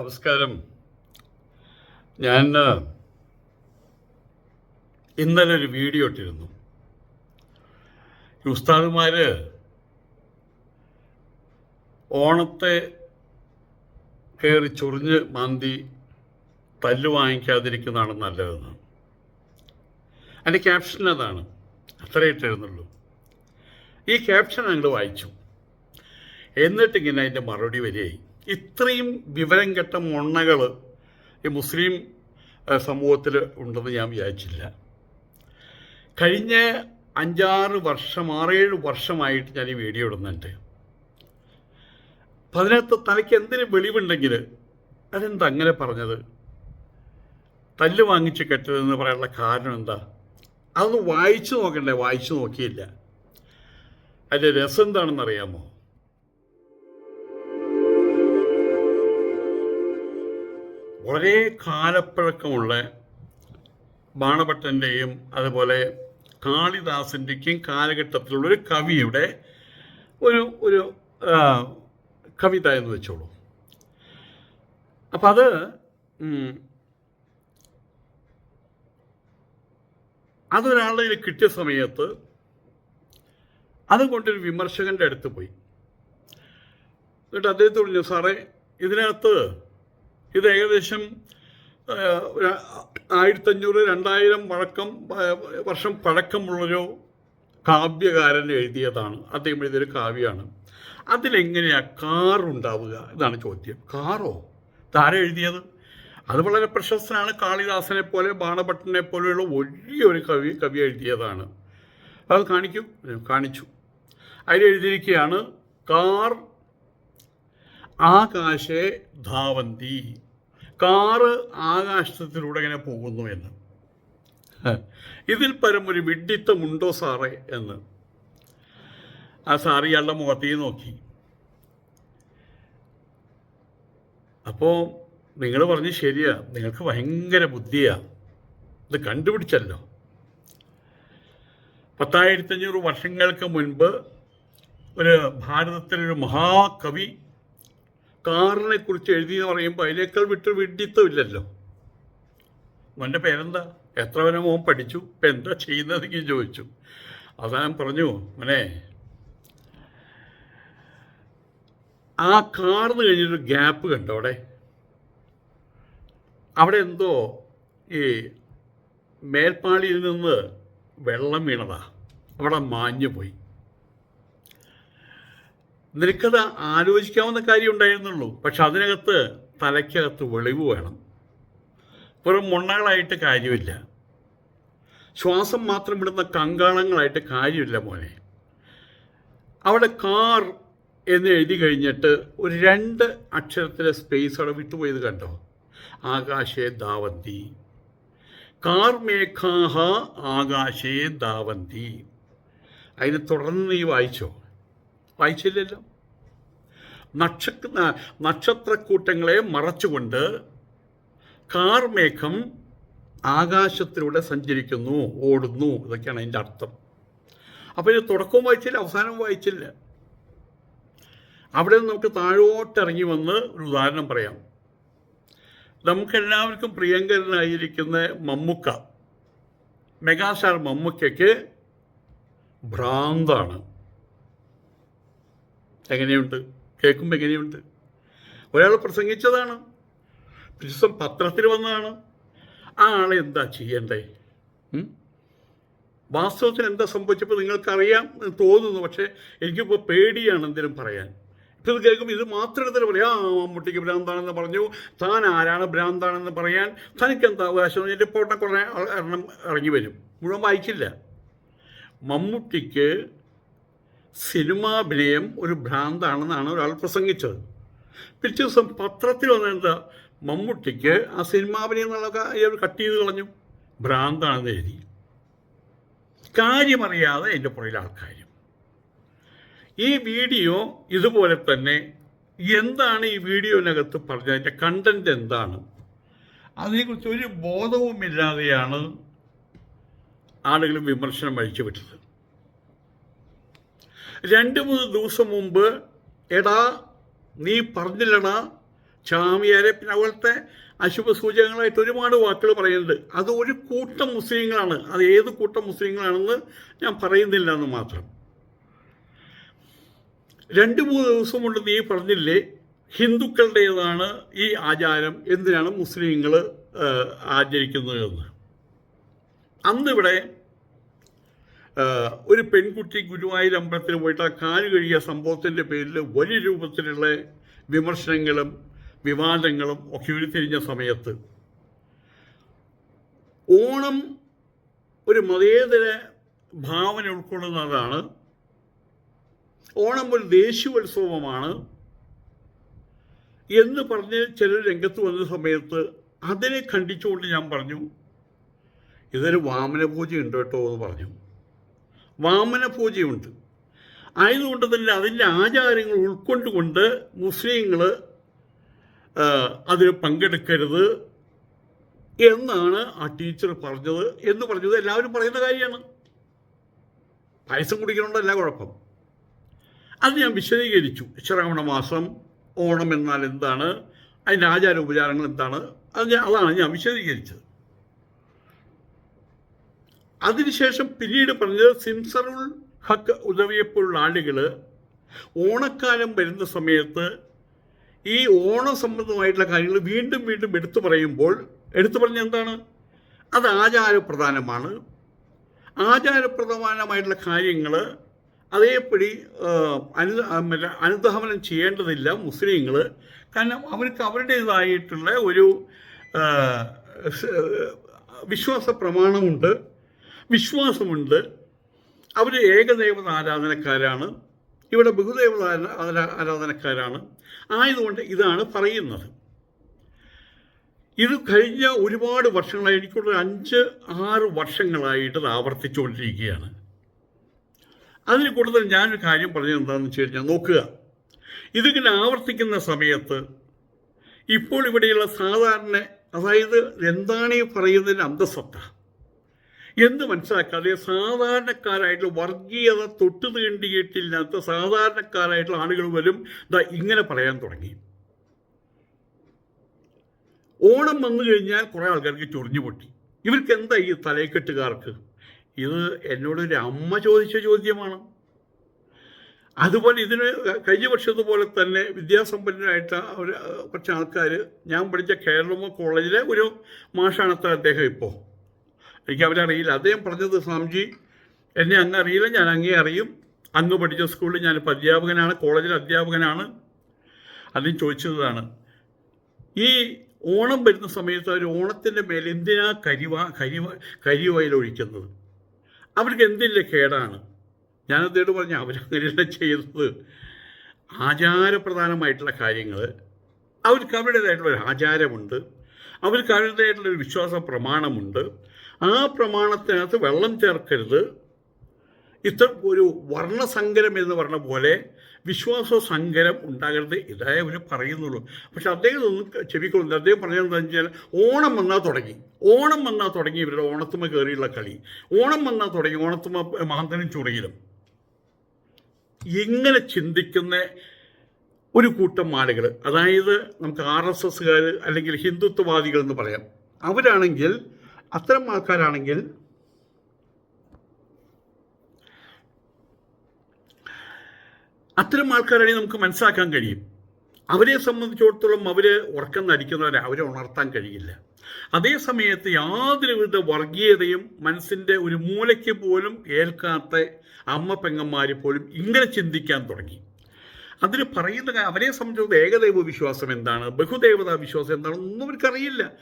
നമസ്കാരം. ഞാൻ ഇന്നലെ ഒരു വീഡിയോ ഇട്ടിരുന്നു. ഈ ഉസ്താദുമാര് ഓണത്തെ കയറി ചൊറിഞ്ഞ് മാന്തി തല്ല് വാങ്ങിക്കാതിരിക്കുന്നതാണ് നല്ലതെന്ന്. അതിന്റെ ക്യാപ്ഷൻ അതാണ്. അത്രേ ഇട്ടിരുന്നുള്ളൂ. ഈ ക്യാപ്ഷൻ ഞങ്ങൾ വായിച്ചു. എന്നിട്ടിങ്ങനെ അതിന്റെ മറുപടി വരികയായി. ഇത്രയും വിവരം കെട്ട മൊണ്ണകൾ ഈ മുസ്ലിം സമൂഹത്തിൽ ഉണ്ടെന്ന് ഞാൻ വിചാരിച്ചില്ല. കഴിഞ്ഞ അഞ്ചാറ് വർഷം ആറേഴ് വർഷമായിട്ട് ഞാൻ ഈ വീഡിയോ ഇടുന്നുണ്ട്. അപ്പം അതിനകത്ത് തനിക്ക് എന്തിനു വെളിവുണ്ടെങ്കിൽ അതെന്താ അങ്ങനെ പറഞ്ഞത്? തല്ല് വാങ്ങിച്ച് കെട്ടതെന്ന് പറയാനുള്ള കാരണം എന്താ? അതൊന്ന് വായിച്ചു നോക്കണ്ടേ? വായിച്ചു നോക്കിയില്ല. അതിന്റെ രസം എന്താണെന്ന് അറിയാമോ വളരെ കാലപ്പഴക്കമുള്ള ബാണഭട്ടന്റെയും അതുപോലെ കാളിദാസിന്റെയും കാലഘട്ടത്തിലുള്ള ഒരു കവിയുടെ ഒരു ഒരു കവിത എന്ന് വെച്ചോളൂ. അപ്പം അത് അതൊരാളുടെ കിട്ടിയ സമയത്ത് അതുകൊണ്ടൊരു വിമർശകന്റെ അടുത്ത് പോയി. എന്നിട്ട് അദ്ദേഹത്തോട് പറഞ്ഞു സാറേ ഇതിനകത്ത് ഇത് ഏകദേശം ആയിരത്തഞ്ഞൂറ് രണ്ടായിരം വഴക്കം വർഷം പഴക്കമുള്ളൊരു കാവ്യകാരൻ എഴുതിയതാണ്. അദ്ദേഹം എഴുതിയൊരു കാവ്യമാണ് അതിലെങ്ങനെയാ കാർ ഉണ്ടാവുക ഇതാണ് ചോദ്യം. കാറോ? താര എഴുതിയത്? അത് വളരെ പ്രശസ്തനാണ് കാളിദാസനെ പോലെ ബാണഭട്ടനെ പോലെയുള്ള വലിയൊരു കവി കവി എഴുതിയതാണ്. അത് കാണിക്കൂ. കാണിച്ചു. അതിൽ എഴുതിയിരിക്കുകയാണ് കാർ ആകാശേ ധാവന്തി. കാറ് ആകാശത്തിലൂടെ ഇങ്ങനെ പോകുന്നു എന്ന്. ഇതിൽ പരം ഒരു വിഡ്ഢിത്തമുണ്ടോ സാറേ എന്ന്. ആ സാറ് ഇയാളുടെ മുഖത്തേക്ക് നോക്കി. അപ്പോ നിങ്ങൾ പറഞ്ഞ് ശരിയാ. നിങ്ങൾക്ക് ഭയങ്കര ബുദ്ധിയാ. ഇത് കണ്ടുപിടിച്ചല്ലോ. പത്തായിരത്തഞ്ഞൂറ് വർഷങ്ങൾക്ക് മുൻപ് ഒരു ഭാരതത്തിലൊരു മഹാകവി കാറിനെ കുറിച്ച് എഴുതി എന്ന് പറയുമ്പോൾ അതിനേക്കാൾ വിട്ട് വിഡിത്തമില്ലല്ലോ മോന്റെ പേരെന്താ? എത്ര വരെ മോൻ പഠിച്ചു? ഇപ്പം എന്താ ചെയ്യുന്നതെങ്കിൽ ചോദിച്ചു. അവസാനം പറഞ്ഞു മോനെ ആ കാർന്ന് കഴിഞ്ഞൊരു ഗ്യാപ്പ് കണ്ടോ അവിടെ? അവിടെ എന്തോ ഈ മേൽപ്പാളിയിൽ നിന്ന് വെള്ളം വീണതാ. അവിടെ മാഞ്ഞു പോയി നിനക്കത് ആലോചിക്കാവുന്ന കാര്യം ഉണ്ടായിരുന്നുള്ളൂ. പക്ഷെ അതിനകത്ത് തലയ്ക്കകത്ത് വെളിവ് വേണം. വെറും മുണ്ണകളായിട്ട് കാര്യമില്ല. ശ്വാസം മാത്രം വിടുന്ന കങ്കാളങ്ങളായിട്ട് കാര്യമില്ല മോനെ. അവിടെ കാർ എന്ന് എഴുതി കഴിഞ്ഞിട്ട് ഒരു രണ്ട് അക്ഷരത്തിലെ സ്പേസ് അവിടെ വിട്ടുപോയത് കണ്ടോ? ആകാശേ ദാവന്തി കാർ മേഘാഹ ആകാശേ ദാവന്തി അതിനെ തുടർന്ന് നീ വായിച്ചോ? വായിച്ചില്ലല്ലോ. നക്ഷത്ര നക്ഷത്രക്കൂട്ടങ്ങളെ മറച്ചുകൊണ്ട് കാർമേഘം ആകാശത്തിലൂടെ സഞ്ചരിക്കുന്നു ഓടുന്നു. ഇതൊക്കെയാണ് അതിന്റെ അർത്ഥം. അപ്പോൾ ഇത് തുടക്കവും വായിച്ചില്ല അവസാനവും വായിച്ചില്ല. അവിടെ നിന്ന് നമുക്ക് താഴോട്ടിറങ്ങി വന്ന് ഒരു ഉദാഹരണം പറയാം. നമുക്കെല്ലാവർക്കും പ്രിയങ്കരനായിരിക്കുന്ന മമ്മുക്ക. മെഗാസ്റ്റാർ മമ്മുക്കയ്ക്ക് ഭ്രാന്താണ്. എങ്ങനെയുണ്ട്? കേൾക്കുമ്പോൾ എങ്ങനെയുണ്ട്? ഒരാൾ പ്രസംഗിച്ചതാണ്. ദിവസം പത്രത്തിൽ വന്നതാണ്. ആ ആളെ എന്താ ചെയ്യേണ്ടേ? വാസ്തവത്തിന് എന്താ സംഭവിച്ചപ്പോൾ നിങ്ങൾക്കറിയാം തോന്നുന്നു. പക്ഷേ എനിക്കിപ്പോൾ പേടിയാണ് എന്തെങ്കിലും പറയാൻ. ഇപ്പം ഇത് കേൾക്കുമ്പോൾ ഇത് മാത്രം എടുത്തിട്ട് പറയാം. ആ മമ്മൂട്ടിക്ക് ഭ്രാന്താണെന്ന് പറഞ്ഞു. താൻ ആരാണ് ഭ്രാന്താണെന്ന് പറയാൻ തനിക്ക് എന്താ അവകാശം എന്റെ പോട്ടെ കുറേ എണ്ണം ഇറങ്ങി വരും. മുഴുവൻ വായിക്കില്ല മമ്മൂട്ടിക്ക് സിനിമാഭിനയം ഒരു ഭ്രാന്താണെന്നാണ് ഒരാൾ പ്രസംഗിച്ചത്. പിറ്റേ ദിവസം പത്രത്തിൽ വന്നെന്താ മമ്മൂട്ടിക്ക് ആ സിനിമാഭിനയം എന്നുള്ളതൊക്കെ അയാൾ കട്ട് ചെയ്ത് കളഞ്ഞു. ഭ്രാന്താണെന്ന് എഴുതി കാര്യമറിയാതെ എന്റെ പുറകിൽ ആൾക്കാരും. ഈ വീഡിയോ ഇതുപോലെ തന്നെ എന്താണ് ഈ വീഡിയോനകത്ത് പറഞ്ഞത്? അതിന്റെ കണ്ടന്റ് എന്താണ്? അതിനെക്കുറിച്ച് ഒരു ബോധവുമില്ലാതെയാണ് ആളുകളും വിമർശനം അഴിച്ചു വിട്ടത്. രണ്ട് മൂന്ന് ദിവസം മുമ്പ് എടാ നീ പറഞ്ഞില്ലടാ ചാമിയാരെ പിന്നെ അതുപോലത്തെ അശുഭ സൂചകങ്ങളായിട്ട് ഒരുപാട് വാക്കുകൾ പറയുന്നുണ്ട്. അത് ഒരു കൂട്ടം മുസ്ലിങ്ങളാണ്. അത് ഏത് കൂട്ടം മുസ്ലിങ്ങളാണെന്ന് ഞാൻ പറയുന്നില്ല എന്ന് മാത്രം. രണ്ട് മൂന്ന് ദിവസം കൊണ്ട് നീ പറഞ്ഞില്ലേ ഹിന്ദുക്കളുടേതാണ് ഈ ആചാരം എന്തിനാണ് മുസ്ലിങ്ങൾ ആചരിക്കുന്നത് എന്ന്? അന്നിവിടെ ഒരു പെൺകുട്ടി ഗുരുവായൂർ അമ്പലത്തിൽ പോയിട്ട് ആ കാൽ കഴുകിയ സംഭവത്തിന്റെ പേരിൽ വലിയ രൂപത്തിലുള്ള വിമർശനങ്ങളും വിവാദങ്ങളും ഒക്കെ ഉരുത്തിരിഞ്ഞ സമയത്ത് ഓണം ഒരു മതേതര ഭാവന ഉൾക്കൊള്ളുന്നതാണ്. ഓണം ഒരു ദേശീയോത്സവമാണ് എന്ന് പറഞ്ഞ് ചിലർ രംഗത്ത് വന്ന സമയത്ത് അതിനെ ഖണ്ഡിച്ചുകൊണ്ട് ഞാൻ പറഞ്ഞു ഇതൊരു വാമന പൂജ ഉണ്ട് കേട്ടോ എന്ന് പറഞ്ഞു. വാമന പൂജയുണ്ട്. ആയതുകൊണ്ട് തന്നെ അതിന്റെ ആചാരങ്ങൾ ഉൾക്കൊണ്ടുകൊണ്ട് മുസ്ലിങ്ങൾ അതിൽ പങ്കെടുക്കരുത് എന്നാണ് ആ ടീച്ചർ പറഞ്ഞത് എന്ന് പറഞ്ഞത് എല്ലാവരും പറയുന്ന കാര്യമാണ്. പായസം കുടിക്കണോണ്ടല്ല കുഴപ്പം. അത് ഞാൻ വിശദീകരിച്ചു. ശ്രാവണ മാസം ഓണം എന്നാൽ എന്താണ്? അതിന്റെ ആചാര ഉപചാരങ്ങൾ എന്താണ്? അത് ഞാൻ അതാണ് ഞാൻ വിശദീകരിച്ചത്. അതിനുശേഷം പിന്നീട് പറഞ്ഞത് സിംസറുൽ ഹക്ക് ഉദവിയെപ്പോലുള്ള ആളുകൾ ഓണക്കാലം വരുന്ന സമയത്ത് ഈ ഓണ സംബന്ധമായിട്ടുള്ള കാര്യങ്ങൾ വീണ്ടും വീണ്ടും എടുത്തു പറയുമ്പോൾ എടുത്തു പറഞ്ഞ എന്താണ്? അത് ആചാരപ്രധാനമാണ്. ആചാരപ്രധാനമായിട്ടുള്ള കാര്യങ്ങൾ അതേപടി അനു അനുധാവനം ചെയ്യേണ്ടതില്ല മുസ്ലിങ്ങൾ കാരണം അവർക്ക് അവരുടേതായിട്ടുള്ള ഒരു വിശ്വാസ പ്രമാണമുണ്ട്. വിശ്വാസമുണ്ട്. അവർ ഏകദേവത ആരാധനക്കാരാണ്. ഇവിടെ ബഹുദേവത ആരാ- ആരാ- ആരാധനക്കാരാണ്. ആയതുകൊണ്ട് ഇതാണ് പറയുന്നത്. ഇത് കഴിഞ്ഞ ഒരുപാട് വർഷങ്ങളായി എനിക്കുള്ള അഞ്ച് ആറ് വർഷങ്ങളായിട്ട് ആവർത്തിച്ചുകൊണ്ടിരിക്കുകയാണ്. അതിന് കൂടുതൽ ഞാനൊരു കാര്യം പറഞ്ഞത് എന്താണെന്ന് വെച്ച് കഴിഞ്ഞാൽ നോക്കുക. ഇതിങ്ങനെ ആവർത്തിക്കുന്ന സമയത്ത് ഇപ്പോൾ ഇവിടെയുള്ള സാധാരണ അതായത് എന്താണ് ഈ പറയുന്നതിന് അന്തസത്ത? എന്ന് മനസ്സിലാക്കാതെ സാധാരണക്കാരായിട്ടുള്ള വർഗീയത തൊട്ടു തീണ്ടിയിട്ടില്ലാത്ത സാധാരണക്കാരായിട്ടുള്ള ആളുകൾ വരും ദാ ഇങ്ങനെ പറയാൻ തുടങ്ങി. ഓണം വന്നു കഴിഞ്ഞാൽ കുറേ ആൾക്കാർക്ക് ചൊറിഞ്ഞു പൊട്ടി. ഇവർക്ക് എന്താ ഈ തലയെക്കെട്ടുകാർക്ക്? ഇത് എന്നോടൊരു അമ്മ ചോദിച്ച ചോദ്യമാണ്. അതുപോലെ ഇതിന് കഴിഞ്ഞ വർഷത്തുപോലെ തന്നെ വിദ്യാസമ്പന്നരായിട്ട് ഒരു കുറച്ച് ആൾക്കാർ ഞാൻ പഠിച്ച കേരളമ കോളേജിലെ ഒരു മാഷാണത്ത അദ്ദേഹം ഇപ്പോൾ എനിക്ക് അവരെ അറിയില്ല. അദ്ദേഹം പറഞ്ഞത് സ്വാമിജി എന്നെ അങ്ങ് അറിയില്ല ഞാൻ അങ്ങേ അറിയും. അങ്ങ് പഠിച്ച സ്കൂളിൽ ഞാനിപ്പോൾ അധ്യാപകനാണ് കോളേജിൽ അധ്യാപകനാണ്. അതിന് ചോദിച്ചതാണ് ഈ ഓണം വരുന്ന സമയത്ത് അവർ ഓണത്തിന്റെ മേലെ എന്തിനാ കരിവ കരിവ ഒഴിക്കുന്നത്? അവർക്ക് എന്തില്ല കേടാണ്? ഞാൻ അദ്ദേഹത്തോട് പറഞ്ഞു അവരങ്ങനെയല്ല ചെയ്യുന്നത്. ആചാരപ്രധാനമായിട്ടുള്ള കാര്യങ്ങൾ അവർക്ക് അവരുടേതായിട്ടുള്ള ഒരു ആചാരമുണ്ട് അവർക്ക് അവരുടേതായിട്ടുള്ള ഒരു വിശ്വാസ പ്രമാണമുണ്ട് ആ പ്രമാണത്തിനകത്ത് വെള്ളം ചേർക്കരുത്. ഇത്ര ഒരു വർണസങ്കരം എന്ന് പറഞ്ഞ പോലെ വിശ്വാസ സങ്കരം ഉണ്ടാകരുത് ഇതായ അവർ പറയുന്നുള്ളൂ. പക്ഷെ അദ്ദേഹം ഒന്നും ചെവിക്കൊള്ളുന്നില്ല അദ്ദേഹം പറഞ്ഞതെന്ന് വെച്ചാൽ ഓണം വന്നാൽ തുടങ്ങി. ഓണം വന്നാൽ തുടങ്ങി ഇവരുടെ ഓണത്തുമ്മ കയറിയുള്ള കളി. ഓണം വന്നാൽ തുടങ്ങി. ഓണത്തുമ്മ മാന്തനും ചുറിയിലും ഇങ്ങനെ ചിന്തിക്കുന്ന ഒരു കൂട്ടം ആളുകൾ അതായത് നമുക്ക് ആർ എസ് എസ്സുകാർ അല്ലെങ്കിൽ ഹിന്ദുത്വവാദികൾ എന്ന് പറയാം. അവരാണെങ്കിൽ അത്തരം ആൾക്കാരാണെങ്കിൽ അത്തരം ആൾക്കാരാണെങ്കിൽ നമുക്ക് മനസ്സിലാക്കാൻ കഴിയും. അവരെ സംബന്ധിച്ചിടത്തോളം അവർ ഉറക്കം നടിക്കുന്നവരെ അവരെ ഉണർത്താൻ കഴിയില്ല. അതേ സമയത്ത് യാതൊരുവിധ വർഗീയതയും മനസ്സിന്റെ ഒരു മൂലയ്ക്ക് പോലും ഏൽക്കാത്ത അമ്മ പെങ്ങന്മാർ പോലും ഇങ്ങനെ ചിന്തിക്കാൻ തുടങ്ങി. അതിന് പറയുന്ന അവരെ സംബന്ധിച്ചിടത്തോളം ഏകദൈവ വിശ്വാസം എന്താണ്? ബഹുദേവതാ വിശ്വാസം എന്താണ്? ഒന്നും അവർക്കറിയില്ല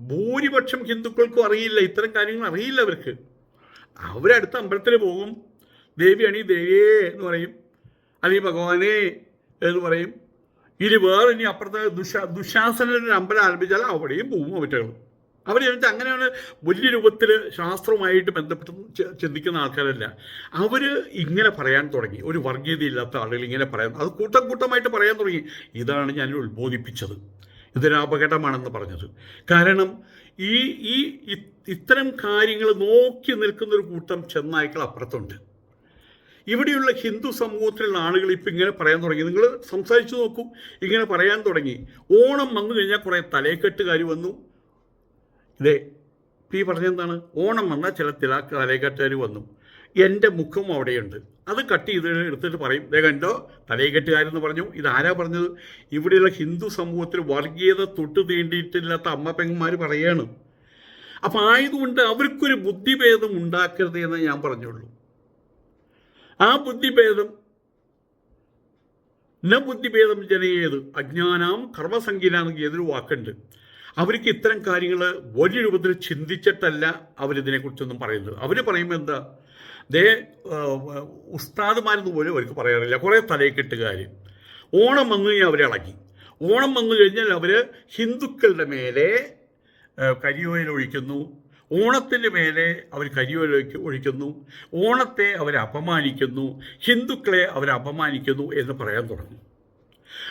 ഭൂരിപക്ഷം ഹിന്ദുക്കൾക്കും അറിയില്ല. ഇത്തരം കാര്യങ്ങൾ അറിയില്ല അവർക്ക്. അവരടുത്ത അമ്പലത്തിൽ പോകും. ദേവിയാണി ദേവിയേ എന്ന് പറയും. അല്ലെങ്കിൽ ഭഗവാനേ എന്ന് പറയും. ഇനി വേറെ ഇനി അപ്പുറത്ത് ദുശാ ദുശാസനൊരു അമ്പലം ആരംഭിച്ചാൽ അവിടെയും പോവും അവറ്റകൾ അവർ ചോദിച്ചാൽ അങ്ങനെയാണ് വലിയ രൂപത്തിൽ ശാസ്ത്രവുമായിട്ട് ബന്ധപ്പെട്ട് ചിന്തിക്കുന്ന ആൾക്കാരല്ല. അവർ ഇങ്ങനെ പറയാൻ തുടങ്ങി. ഒരു വർഗീയതയില്ലാത്ത ആളുകൾ ഇങ്ങനെ പറയാൻ അത് കൂട്ടം കൂട്ടമായിട്ട് പറയാൻ തുടങ്ങി. ഇതാണ് ഞാൻ ഉത്ബോധിപ്പിച്ചത്. ഇതൊരു അപകടമാണെന്ന് പറഞ്ഞത്. കാരണം ഈ ഈ ഇത്തരം കാര്യങ്ങൾ നോക്കി നിൽക്കുന്ന ഒരു കൂട്ടം ചെന്നായ്ക്കൾ അപ്പുറത്തുണ്ട്. ഇവിടെയുള്ള ഹിന്ദു സമൂഹത്തിലുള്ള ആളുകൾ ഇപ്പം ഇങ്ങനെ പറയാൻ തുടങ്ങി. നിങ്ങൾ സംസാരിച്ചു നോക്കൂ. ഇങ്ങനെ പറയാൻ തുടങ്ങി. ഓണം വന്നു കഴിഞ്ഞാൽ കുറേ തലേക്കെട്ടുകാർ വന്നു. ഇതേ പി പറഞ്ഞെന്താണ് ഓണം വന്നാൽ ചില തിലാക്ക് തലേക്കെട്ടുകാർ വന്നു. എന്റെ മുഖം അവിടെയുണ്ട്. അത് കട്ട് ചെയ്ത് എടുത്തിട്ട് പറയും. ദേ കണ്ടോ? തലയെക്കെട്ടുകാരെന്ന് പറഞ്ഞു. ഇതാരാ പറഞ്ഞത്? ഇവിടെയുള്ള ഹിന്ദു സമൂഹത്തിൽ വർഗീയത തൊട്ട് തീണ്ടിയിട്ടില്ലാത്ത അമ്മ പെങ്ങന്മാർ പറയാണ്. അപ്പം ആയതുകൊണ്ട് അവർക്കൊരു ബുദ്ധിഭേദം ഉണ്ടാക്കരുത് എന്ന് ഞാൻ പറഞ്ഞുള്ളൂ. ആ ബുദ്ധിഭേദം ന ബുദ്ധിഭേദം ജനയേത് അജ്ഞാനാം കർമ്മസംഖ്യനാണെങ്കിൽ ഏതൊരു വാക്കുണ്ട്. അവർക്ക് ഇത്തരം കാര്യങ്ങൾ വലിയ രൂപത്തിൽ ചിന്തിച്ചിട്ടല്ല അവരിതിനെക്കുറിച്ചൊന്നും പറയുന്നത്. അവർ പറയുമ്പോൾ എന്താ? ദേ ഉസ്താദുമാരെന്ന് പോലും അവർക്ക് പറയാറില്ല കുറേ തലയെക്കെട്ടുകാർ ഓണം വന്നു കഴിഞ്ഞാൽ അവരെ ഇളക്കി ഓണം വന്നു കഴിഞ്ഞാൽ അവർ ഹിന്ദുക്കളുടെ മേലെ കരിയോയിൽ ഒഴിക്കുന്നു. ഓണത്തിന്റെ മേലെ അവർ കരിയോയിൽ ഒഴിക്കുന്നു. ഓണത്തെ അവർ അപമാനിക്കുന്നു. ഹിന്ദുക്കളെ അവർ അപമാനിക്കുന്നു എന്ന് പറയാൻ തുടങ്ങി.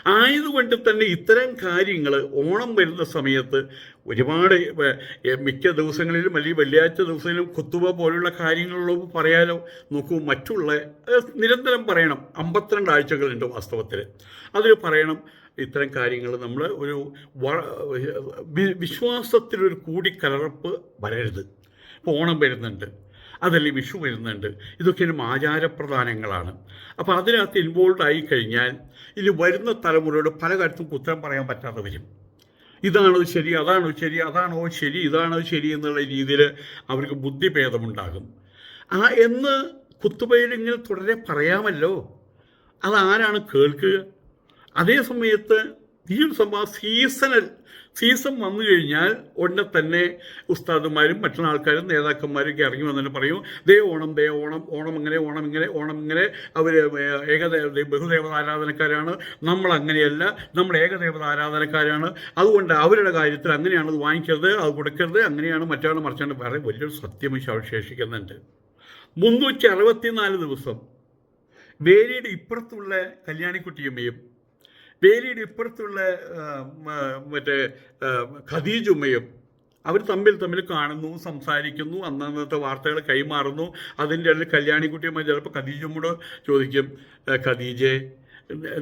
ആയതുകൊണ്ട് തന്നെ ഇത്തരം കാര്യങ്ങൾ ഓണം വരുന്ന സമയത്ത് ഒരുപാട് മിക്ക ദിവസങ്ങളിലും അല്ലെങ്കിൽ വെള്ളിയാഴ്ച ദിവസങ്ങളിലും കുത്തുവ പോലുള്ള കാര്യങ്ങളിലും പറയാലോ. നോക്കൂ മറ്റുള്ള നിരന്തരം പറയണം. അമ്പത്തിരണ്ട് ആഴ്ചകളുണ്ട് വാസ്തവത്തിൽ അതിൽ പറയണം ഇത്തരം കാര്യങ്ങൾ നമ്മൾ ഒരു വിശ്വാസത്തിലൊരു കൂടിക്കലർപ്പ് വരരുത്. ഇപ്പോൾ ഓണം വരുന്നുണ്ട്. അതല്ലേ വിഷു വരുന്നുണ്ട്. ഇതൊക്കെ ആചാരപ്രധാനങ്ങളാണ്. അപ്പോൾ അതിനകത്ത് ഇൻവോൾവ് ആയി കഴിഞ്ഞാൽ ഇനി വരുന്ന തലമുറയോട് പല കാര്യത്തും ഉത്തരം പറയാൻ പറ്റാതെ വരും. ഇതാണോ ശരി അതാണോ ശരി അതാണോ ശരി ഇതാണോ ശരി എന്നുള്ള രീതിയിൽ അവർക്ക് ബുദ്ധിഭേദമുണ്ടാകും. ആ എന്ന് കുത്തുബയിൽ ഇങ്ങനെ തുടരെ പറയാമല്ലോ. അതാരാണ് കേൾക്കുക? അതേ സമയത്ത് ഈ ഒരു സംഭവം സീസണൽ സീസൺ വന്നു കഴിഞ്ഞാൽ ഉടനെ തന്നെ ഉസ്താദുമാരും മറ്റുള്ള ആൾക്കാരും നേതാക്കന്മാരൊക്കെ ഇറങ്ങി വന്നിട്ട് പറയും ദേ ഓണം ദേ ഓണം ഓണം ഇങ്ങനെ ഓണം ഇങ്ങനെ ഓണം ഇങ്ങനെ. അവർ ഏകദേവ ബഹുദേവത ആരാധനക്കാരാണ് നമ്മൾ അങ്ങനെയല്ല നമ്മൾ ഏകദേവത ആരാധനക്കാരാണ് അതുകൊണ്ട് അവരുടെ കാര്യത്തിൽ അങ്ങനെയാണ് അത് വാങ്ങിക്കരുത് അത് കൊടുക്കരുത് അങ്ങനെയാണ് മറ്റാണ് മറിച്ചാണ് വേറെ വലിയൊരു സത്യം അവശേഷിക്കുന്നുണ്ട്. മുന്നൂറ്റി അറുപത്തിനാല് ദിവസം. വേലിയുടെ ഇപ്പുറത്തുള്ള കല്യാണിക്കുട്ടിയമ്മയും വേലിയുടെ ഇപ്പുറത്തുള്ള മറ്റേ ഖദീജുമ്മയും അവർ തമ്മിൽ തമ്മിൽ കാണുന്നു സംസാരിക്കുന്നു അന്നന്നത്തെ വാർത്തകൾ കൈമാറുന്നു. അതിന്റെ ഇടയിൽ കല്യാണിക്കുട്ടിയുമായി ചിലപ്പോൾ ഖദീജുമ്മയോട് ചോദിക്കും "ആ, ഖദീജെ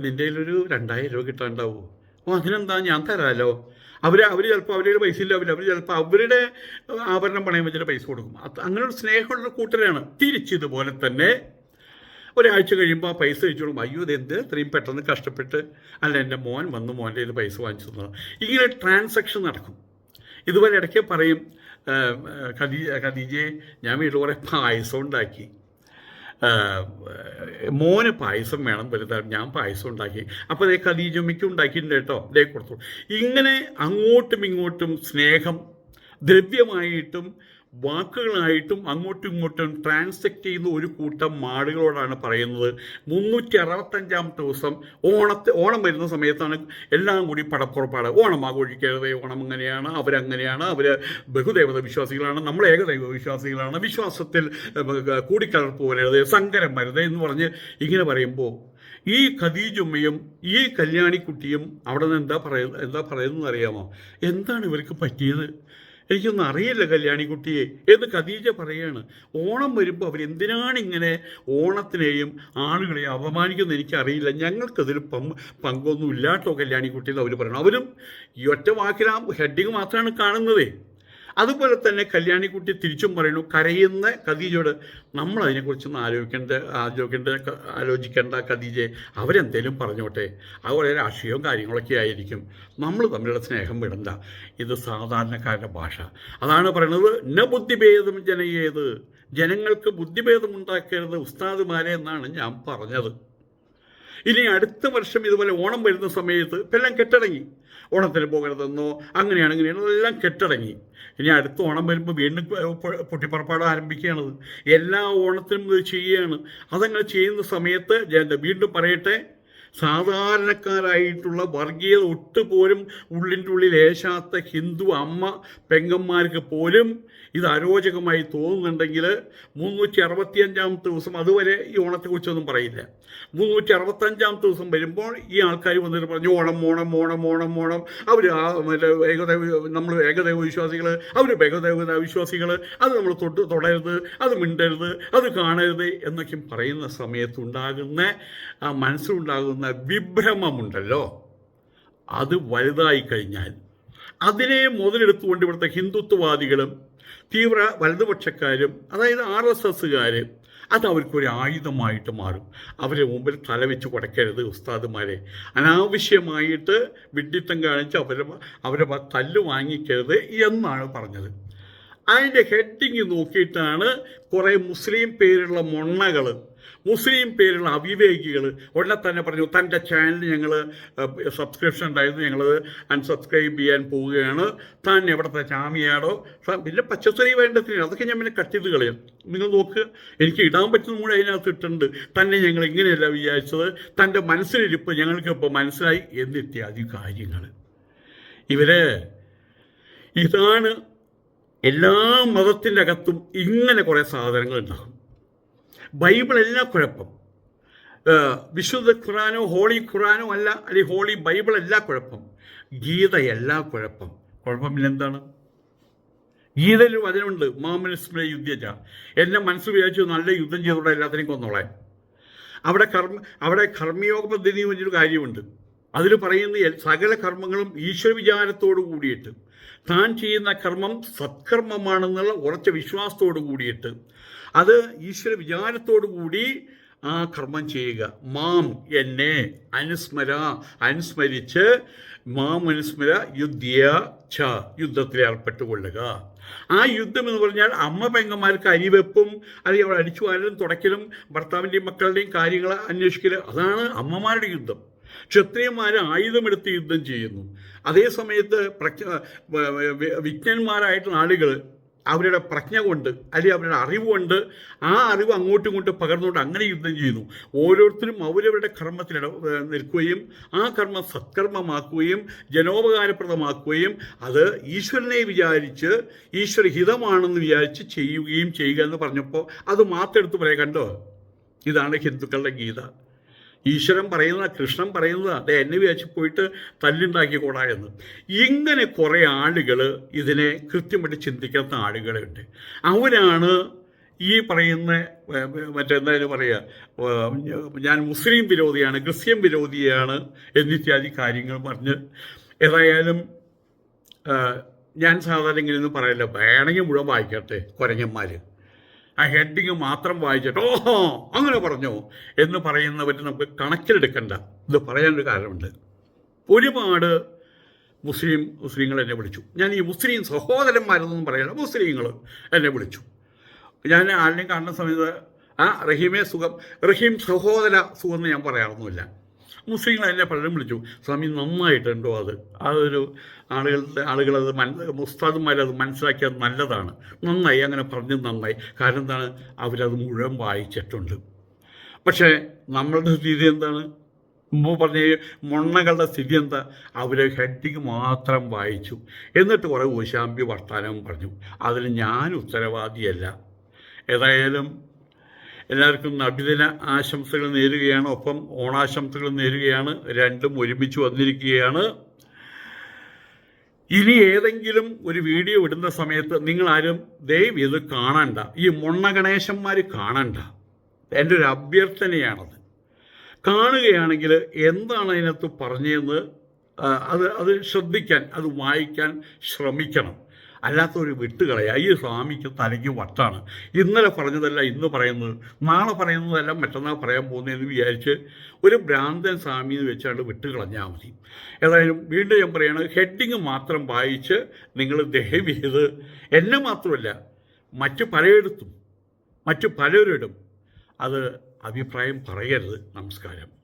നിന്റെ ഒരു രണ്ടായിരം രൂപ കിട്ടാണ്ടാവോ ഓ അതിനെന്താ? ഞാൻ തരാമല്ലോ അവർ അവർ ചിലപ്പോൾ അവരുടെ പൈസ ഇല്ലാവില്ല. അവർ ചിലപ്പോൾ അവരുടെ ആഭരണം പണയം വെച്ചിട്ട് പൈസ കൊടുക്കും. അത് അങ്ങനെ ഒരു സ്നേഹമുള്ള കൂട്ടരാണ് തിരിച്ചിതുപോലെ തന്നെ ഒരാഴ്ച കഴിയുമ്പോൾ ആ പൈസ വെച്ചോളും അയ്യോ ഇതെന്ത് ഇത്രയും പെട്ടെന്ന് കഷ്ടപ്പെട്ട്. അല്ല എന്റെ മോൻ വന്ന് മോന്റെ ഇത് പൈസ വാങ്ങിച്ചു തന്നു. ഇങ്ങനെ ട്രാൻസാക്ഷൻ നടക്കും. ഇതുപോലെ ഇടയ്ക്ക് പറയും ഖദീജ ഖദീജയെ ഞാൻ വീട്ടിൽ കുറേ പായസം ഉണ്ടാക്കി. മോന് പായസം വേണം വലുതാ ഞാൻ പായസം ഉണ്ടാക്കി. അപ്പോൾ അതേ ഖദീജമ്മയ്ക്ക് ഉണ്ടാക്കിയിട്ടുണ്ട് കേട്ടോ. ഇതേ കൊടുത്തു ഇങ്ങനെ അങ്ങോട്ടും ഇങ്ങോട്ടും സ്നേഹം ദ്രവ്യമായിട്ടും വാക്കുകളായിട്ടും അങ്ങോട്ടും ഇങ്ങോട്ടും ട്രാൻസാക്ട് ചെയ്യുന്ന ഒരു കൂട്ടം മാടുകളോടാണ് പറയുന്നത്. മുന്നൂറ്റി അറുപത്തഞ്ചാമത്തെ ദിവസം ഓണത്തെ ഓണം വരുന്ന സമയത്താണ് എല്ലാം കൂടി പടപ്പുറപ്പാട്. ഓണം ആഘോഷിക്കരുത് ഓണം അങ്ങനെയാണ് അവരങ്ങനെയാണ് അവർ ബഹുദേവത വിശ്വാസികളാണ് നമ്മൾ ഏകദൈവ വിശ്വാസികളാണ് വിശ്വാസത്തിൽ കൂടിക്കലർപ്പ് വരരുത് സങ്കരം വരരുത് എന്ന് പറഞ്ഞ് ഇങ്ങനെ പറയുമ്പോൾ ഈ ഖദീജുമ്മയും ഈ കല്യാണിക്കുട്ടിയും അവിടെ നിന്ന് എന്താ പറയുന്നത് എന്താ പറയുന്നത് അറിയാമോ? എന്താണ് ഇവർക്ക് പറ്റിയത്? എനിക്കൊന്നും അറിയില്ല കല്യാണിക്കുട്ടിയെ എന്ന് ഖദീജ പറയാണ്. ഓണം വരുമ്പോൾ അവരെന്തിനാണ് ഇങ്ങനെ ഓണത്തിനെയും ആളുകളെയും അപമാനിക്കുന്നത് എനിക്കറിയില്ല. ഞങ്ങൾക്കതിൽ പം പങ്കൊന്നും ഇല്ലാട്ടോ കല്യാണിക്കുട്ടി എന്ന് അവർ പറയണം. അവരും ഈ ഒറ്റ വാക്കിലാ ഹെഡിങ് മാത്രമാണ് കാണുന്നതേ. അതുപോലെ തന്നെ കല്യാണിക്കുട്ടി തിരിച്ചും പറയുന്നു കരയുന്ന ഖദീജയോട് നമ്മൾ അതിനെക്കുറിച്ചൊന്നും ആലോചിക്കേണ്ട ആലോചിക്കേണ്ട ആലോചിക്കേണ്ട ഖദീജയെ അവരെന്തേലും പറഞ്ഞോട്ടെ. അതുപോലെ രാഷ്ട്രീയവും കാര്യങ്ങളൊക്കെ ആയിരിക്കും. നമ്മൾ തമ്മിലുള്ള സ്നേഹം വിടണ്ട. ഇത് സാധാരണക്കാരുടെ ഭാഷ. അതാണ് പറയുന്നത് ന ബുദ്ധിഭേദം ജനയേത്. ജനങ്ങൾക്ക് ബുദ്ധിഭേദം ഉണ്ടാക്കരുത് ഉസ്താദുമാരെ എന്നാണ് ഞാൻ പറഞ്ഞത്. ഇനി അടുത്ത വർഷം ഇതുപോലെ ഓണം വരുന്ന സമയത്ത് എല്ലാം കെട്ടടങ്ങി. ഓണത്തിന് പോകരുതെന്നോ അങ്ങനെയാണ് ഇങ്ങനെയാണ് എല്ലാം കെട്ടടങ്ങി. ഇനി അടുത്ത ഓണം വരുമ്പോൾ വീണ്ടും പൊട്ടിപ്പുറപ്പാട് ആരംഭിക്കുകയാണത് എല്ലാ ഓണത്തിനും ഇത് ചെയ്യുകയാണ്. അതങ്ങനെ ചെയ്യുന്ന സമയത്ത് വീണ്ടും പറയട്ടെ സാധാരണക്കാരായിട്ടുള്ള വർഗീയത ഒട്ടുപോലും ഉള്ളിന്റെ ഉള്ളിൽ ഏശാത്ത ഹിന്ദു അമ്മ പെങ്ങന്മാർക്ക് പോലും ഇത് അരോചകമായി തോന്നുന്നുണ്ടെങ്കിൽ മുന്നൂറ്റി അറുപത്തിയഞ്ചാമത്തെ ദിവസം അതുവരെ ഈ ഓണത്തെക്കുറിച്ചൊന്നും പറയില്ല. മുന്നൂറ്റി അറുപത്തഞ്ചാമത്തെ ദിവസം വരുമ്പോൾ ഈ ആൾക്കാർ വന്നിട്ട് പറഞ്ഞു ഓണം ഓണം ഓണം ഓണം ഓണം. അവർ ഏകദൈവ നമ്മൾ ഏകദൈവ വിശ്വാസികൾ അവർ ഏകദൈവ വിശ്വാസികൾ അത് നമ്മൾ തൊട്ട് തൊടരുത് അത് മിണ്ടരുത് അത് കാണരുത് എന്നൊക്കെ പറയുന്ന സമയത്തുണ്ടാകുന്ന ആ മനസ്സിലുണ്ടാകുന്ന വിഭ്രമമുണ്ടല്ലോ. അത് വലുതായി കഴിഞ്ഞാൽ അതിനെ മുതലെടുത്തുകൊണ്ട് ഇവിടുത്തെ ഹിന്ദുത്വവാദികളും തീവ്ര വലതുപക്ഷക്കാരും അതായത് ആർ എസ് എസ്സുകാർ അത് അവർക്കൊരു ആയുധമായിട്ട് മാറും. അവരെ മുമ്പിൽ തലവെച്ച് കുടക്കരുത് ഉസ്താദുമാരെ. അനാവശ്യമായിട്ട് വിഡ്ഢിത്തം കാണിച്ച് അവരെ അവരെ തല്ല് വാങ്ങിക്കരുത് എന്നാണ് പറഞ്ഞത്. അതിന്റെ ഹെഡിങ് നോക്കിയിട്ടാണ് കുറേ മുസ്ലിം പേരുള്ള മൊണ്ണകൾ മുസ്ലിം പേരുള്ള അവിവേകികൾ ഉടനെ തന്നെ പറഞ്ഞു തന്റെ ചാനൽ ഞങ്ങൾ സബ്സ്ക്രിപ്ഷൻ ഉണ്ടായിരുന്നു. ഞങ്ങൾ അൺസബ്സ്ക്രൈബ് ചെയ്യാൻ പോവുകയാണ്. താൻ എവിടുത്തെ ചാമിയാടോ പിന്നെ പച്ചക്കറി വേണ്ടത്തിന് അതൊക്കെ ഞാൻ പിന്നെ കട്ട് ചെയ്ത് കളയാം. നിങ്ങൾ നോക്ക്. എനിക്ക് ഇടാൻ പറ്റുന്ന കൂടെ അതിനകത്ത് ഇട്ടുണ്ട്. തന്നെ ഞങ്ങൾ ഇങ്ങനെയല്ല വിചാരിച്ചത്. തന്റെ മനസ്സിലിരിപ്പ് ഞങ്ങൾക്ക് ഇപ്പോൾ മനസ്സിലായി. എന്നിത്യാദി കാര്യങ്ങൾ. ഇവരെ ഇതാണ് എല്ലാ മതത്തിന്റെ അകത്തും ഇങ്ങനെ കുറേ സാധനങ്ങൾ ഉണ്ടാകും. ബൈബിളല്ല കുഴപ്പം. വിശുദ്ധ ഖുറാനോ ഹോളി ഖുറാനോ അല്ല അല്ലെങ്കിൽ ഹോളി ബൈബിളല്ല കുഴപ്പം. ഗീതയല്ല കുഴപ്പം. കുഴപ്പമില്ലെന്താണ്? ഗീതയിൽ വചനമുണ്ട് മാമനസ്മര യുദ്ധജ. എന്നെ മനസ്സ് വിചാരിച്ചു നല്ല യുദ്ധം ചെയ്തോടെ എല്ലാത്തിനെയും കൊന്നോളെ. അവിടെ കർമ്മ അവിടെ കർമ്മയോഗ പദ്ധതി എന്നൊരു കാര്യമുണ്ട്. അതിൽ പറയുന്ന സകല കർമ്മങ്ങളും ഈശ്വര വിചാരത്തോടു കൂടിയിട്ട്. താൻ ചെയ്യുന്ന കർമ്മം സത്കർമ്മമാണെന്നുള്ള ഉറച്ച വിശ്വാസത്തോടു കൂടിയിട്ട് അത് ഈശ്വര വിചാരത്തോടു കൂടി ആ കർമ്മം ചെയ്യുക. മാം എന്നെ അനുസ്മര അനുസ്മരിച്ച് മാം അനുസ്മര യുദ്ധ്യ ഛ യുദ്ധത്തിൽ ഏർപ്പെട്ടുകൊള്ളുക. ആ യുദ്ധം എന്ന് പറഞ്ഞാൽ അമ്മ പെങ്ങന്മാർക്ക് അരിവെപ്പും അല്ലെങ്കിൽ അവിടെ അടിച്ചു വാരലും തുടയ്ക്കലും ഭർത്താവിന്റെയും മക്കളുടെയും കാര്യങ്ങൾ അന്വേഷിക്കലും അതാണ് അമ്മമാരുടെ യുദ്ധം. ക്ഷത്രിയന്മാർ ആയുധമെടുത്ത് യുദ്ധം ചെയ്യുന്നു. അതേ സമയത്ത് പ്രജ്ഞ വിജ്ഞന്മാരായിട്ടുള്ള ആളുകൾ അവരുടെ പ്രജ്ഞ കൊണ്ട് അല്ലെങ്കിൽ അവരുടെ അറിവ് കൊണ്ട് ആ അറിവ് അങ്ങോട്ടും ഇങ്ങോട്ടും പകർന്നുകൊണ്ട് അങ്ങനെ യുദ്ധം ചെയ്യുന്നു. ഓരോരുത്തരും അവരവരുടെ കർമ്മത്തിൽ നിൽക്കുകയും ആ കർമ്മം സത്കർമ്മമാക്കുകയും ജനോപകാരപ്രദമാക്കുകയും അത് ഈശ്വരനെ വിചാരിച്ച് ഈശ്വര ഹിതമാണെന്ന് വിചാരിച്ച് ചെയ്യുകയും ചെയ്യുക എന്ന് പറഞ്ഞപ്പോൾ അത് മാത്രം എടുത്ത് പറയാം കണ്ടോ? ഇതാണ് ഹിന്ദുക്കളുടെ ഗീത. ഈശ്വരൻ പറയുന്ന കൃഷ്ണൻ പറയുന്നത് അതെ എന്നെ വിചാരിച്ച് പോയിട്ട് തല്ലുണ്ടാക്കിക്കൂടാ എന്ന് ഇങ്ങനെ കുറേ ആളുകൾ ഇതിനെ കൃത്യമായിട്ട് ചിന്തിക്കാത്ത ആളുകളുണ്ട്. അവരാണ് ഈ പറയുന്ന മറ്റെന്തായാലും പറയുക ഞാൻ മുസ്ലിം വിരോധിയാണ് ക്രിസ്ത്യൻ വിരോധിയാണ് എന്നിത്യാദി കാര്യങ്ങൾ പറഞ്ഞ് ഏതായാലും ഞാൻ സാധാരണ ഇങ്ങനെയൊന്നും പറയില്ല. വേണമെങ്കിൽ മുഴുവൻ വായിക്കട്ടെ കുരങ്ങന്മാർ ആ ഹെഡിങ് മാത്രം വായിച്ചിട്ട് ഓഹോ അങ്ങനെ പറഞ്ഞു? എന്ന് പറയുന്നവർ നമുക്ക് കണക്കിലെടുക്കണ്ട. ഇത് പറയാനൊരു കാരണമുണ്ട്. ഒരുപാട് മുസ്ലിം മുസ്ലിങ്ങൾ എന്നെ വിളിച്ചു. ഞാൻ ഈ മുസ്ലിം സഹോദരന്മാരെന്നൊന്നും പറയണം മുസ്ലിങ്ങൾ എന്നെ വിളിച്ചു. ഞാൻ ആരെയും കാണുന്ന സമയത്ത് ആ റഹീമേ സുഖം റഹീം സഹോദര സുഖം എന്ന് ഞാൻ പറയാറൊന്നുമില്ല. മുസ്ലിങ്ങൾ എന്നെ പലരും വിളിച്ചു. സ്വാമി നന്നായിട്ടുണ്ടോ അത്? ആ ഒരു ആളുകളുടെ ആളുകളത് മന മുസ്താദന്മാരത് മനസ്സിലാക്കിയത് നല്ലതാണ്. നന്നായി അങ്ങനെ പറഞ്ഞത് നന്നായി. കാരണം എന്താണ്? അവരത് മുഴുവൻ വായിച്ചിട്ടുണ്ട്. പക്ഷേ നമ്മളുടെ സ്ഥിതി എന്താണ്? മുമ്പ് പറഞ്ഞ മുണ്ണകളുടെ മൊണ്ണകളുടെ സ്ഥിതി എന്താ? അവർ ഹെഡിങ് മാത്രം വായിച്ചു. എന്നിട്ട് കുറേ ഓശാമ്പി വർത്തമാനവും പറഞ്ഞു. അതിന് ഞാൻ ഉത്തരവാദിയല്ല. ഏതായാലും എല്ലാവർക്കും നബിദിന ആശംസകൾ നേരുകയാണ്. ഒപ്പം ഓണാശംസകൾ നേരുകയാണ്. രണ്ടും ഒരുമിച്ച് വന്നിരിക്കുകയാണ്. ഇനി ഏതെങ്കിലും ഒരു വീഡിയോ ഇടുന്ന സമയത്ത് നിങ്ങൾ ആരും ദയവ് ഇത് കാണണ്ട. ഈ മുണ്ണ ഗണേശന്മാർ കാണണ്ട. എന്റെ ഒരു അഭ്യർത്ഥനയാണത്. കാണുകയാണെങ്കിൽ എന്താണ് അതിനകത്ത് പറഞ്ഞതെന്ന് അത് അത് ശ്രദ്ധിക്കാൻ അത് വായിക്കാൻ ശ്രമിക്കണം. അല്ലാത്തൊരു വിട്ടുകളയ. ഈ സ്വാമിക്ക് തലയ്ക്ക് വട്ടാണ്. ഇന്നലെ പറഞ്ഞതല്ല ഇന്ന് പറയുന്നത്. നാളെ പറയുന്നതല്ല മറ്റന്നാൾ പറയാൻ പോകുന്നതെന്ന് വിചാരിച്ച് ഒരു ഭ്രാന്തൻ സ്വാമി എന്ന് വെച്ചാണ്ട് വിട്ടുകളഞ്ഞാൽ മതി. ഏതായാലും വീണ്ടും ഞാൻ പറയുകയാണ് ഹെഡിങ് മാത്രം വായിച്ച് നിങ്ങൾ ദയവ് ചെയ്ത് എന്നെ മാത്രമല്ല മറ്റ് പലയിടത്തും മറ്റു പലരിടും അത് അഭിപ്രായം പറയരുത്. നമസ്കാരം.